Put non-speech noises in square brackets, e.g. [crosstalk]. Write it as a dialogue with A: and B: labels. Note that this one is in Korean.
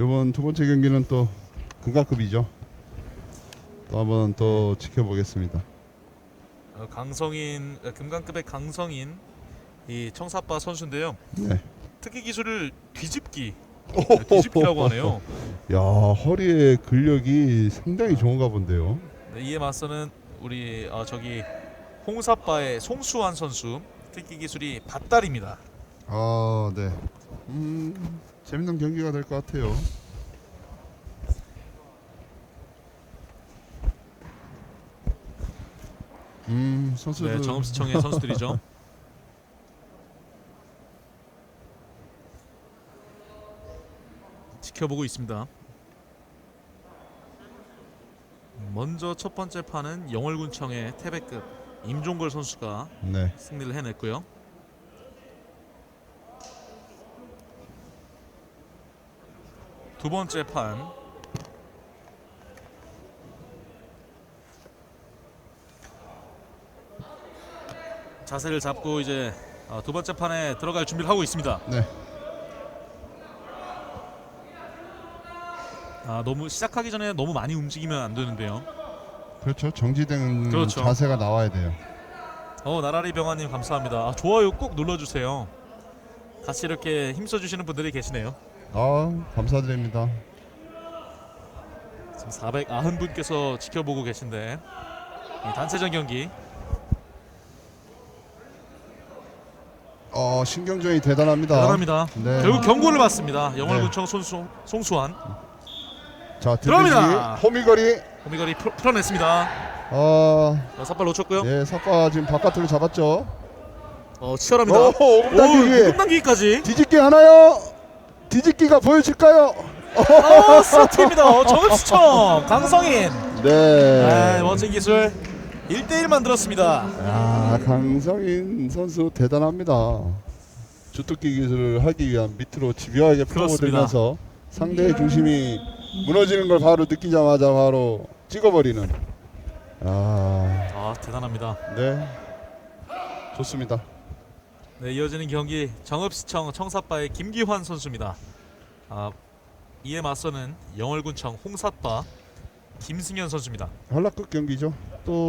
A: 이번 두 번째 경기는 또 금강급이죠. 또 한번 더 지켜보겠습니다.
B: 어, 강성인 어, 금강급의 강성인 이 청사빠 선수인데요.
A: 네.
B: 특기 기술을 뒤집기 네, 뒤집기라고 하네요. [laughs]
A: 야 허리의 근력이 상당히 좋은가 본데요.
B: 네, 이에 맞서는 우리 어, 저기 홍사빠의 송수환 선수 특기 기술이 밭다리입니다.
A: 아 네. 음 재밌는 경기가 될 것 같아요. 음 선수들
B: 네, 정읍시청의 선수들이죠. [laughs] 지켜보고 있습니다. 먼저 첫 번째 판은 영월군청의 태백급 임종걸 선수가
A: 네.
B: 승리를 해냈고요. 두 번째 판 자세를 잡고 이제 어, 두 번째 판에 들어갈 준비를 하고 있습니다.
A: 네.
B: 아 너무 시작하기 전에 너무 많이 움직이면 안 되는데요.
A: 그렇죠. 정지된
B: 그렇죠.
A: 자세가 나와야 돼요.
B: 어 나라리 병아님 감사합니다. 아, 좋아요 꼭 눌러주세요. 같이 이렇게 힘써 주시는 분들이 계시네요.
A: 아 감사드립니다.
B: 지금 490분께서 지켜보고 계신데 이 단체전 경기
A: 어 신경전이 대단합니다.
B: 대단합니다.
A: 네.
B: 결국 경고를 받습니다. 영월구청 손수 송수환
A: 자
B: 들어갑니다.
A: 들어갑니다. 호미거리.
B: 호미거리 풀- 풀어냈습니다.
A: 어,
B: 자, 삿발 놓쳤고요.
A: 네 사파 지금 바깥으로 잡았죠.
B: 어 치열합니다.
A: 오, 오분당기기.
B: 오분당기기까지.
A: 뒤집기 하나요? 뒤집기가 보여질까요?
B: 어 스타트입니다. 어, 정읍시청 강성인.
A: 네.
B: 아, 멋진 기술. 1대1 만들었습니다.
A: 아 강성인 선수 대단합니다. 주특기 기술을 하기 위한 밑으로 집요하게 풀어들면서 상대의 중심이 무너지는 걸 바로 느끼자마자 바로 찍어버리는. 아,
B: 아 대단합니다.
A: 네, 좋습니다.
B: 네 이어지는 경기 정읍시청 청사빠의 김기환 선수입니다. 아 이에 맞서는 영월군청 홍사빠 김승현 선수입니다.
A: 한라급 경기죠. 또